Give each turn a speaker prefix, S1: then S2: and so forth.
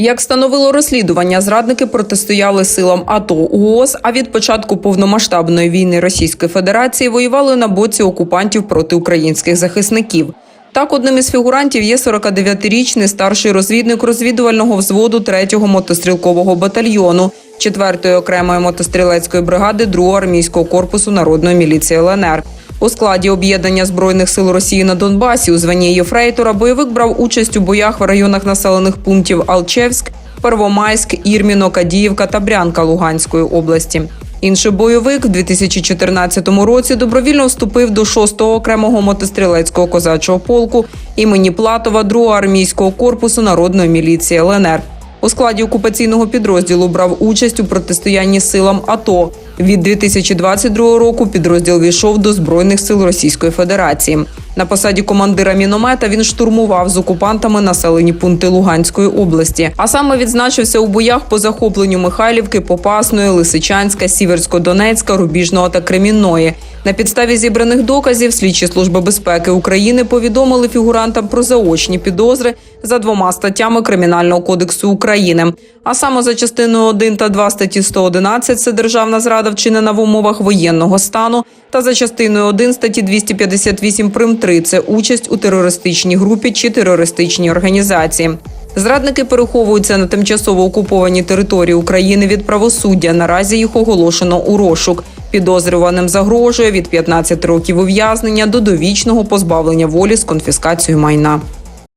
S1: Як встановило розслідування, зрадники протистояли силам АТО УОС, а від початку повномасштабної війни Російської Федерації воювали на боці окупантів проти українських захисників. Так, одним із фігурантів є 49-річний старший розвідник розвідувального взводу 3-го мотострілкового батальйону 4-ї окремої мотострілецької бригади 2-го армійського корпусу народної міліції ЛНР. У складі об'єднання збройних сил Росії на Донбасі у званні Єфрейтора бойовик брав участь у боях в районах населених пунктів Алчевськ, Первомайськ, Ірміно, Кадіївка та Брянка Луганської області. Інший бойовик в 2014 році добровільно вступив до 6-го окремого мотострілецького козачого полку імені Платова 2-го армійського корпусу народної міліції ЛНР. У складі окупаційного підрозділу брав участь у протистоянні силам АТО. Від 2022 року підрозділ війшов до збройних сил Російської Федерації. На посаді командира міномета він штурмував з окупантами населені пункти Луганської області. А саме відзначився у боях по захопленню Михайлівки, Попасної, Лисичанська, Сіверсько-Донецька, Рубіжного та Кремінної. На підставі зібраних доказів слідчі служби безпеки України повідомили фігурантам про заочні підозри за двома статтями Кримінального кодексу України. А саме за частиною 1 та 2 статті 111 – це державна зрада вчинена в умовах воєнного стану, та за частиною 1 статті 258 прим 3 – це участь у терористичній групі чи терористичній організації. Зрадники переховуються на тимчасово окупованій території України від правосуддя. Наразі їх оголошено у розшук. Підозрюваним загрожує від 15 років ув'язнення до довічного позбавлення волі з конфіскацією майна.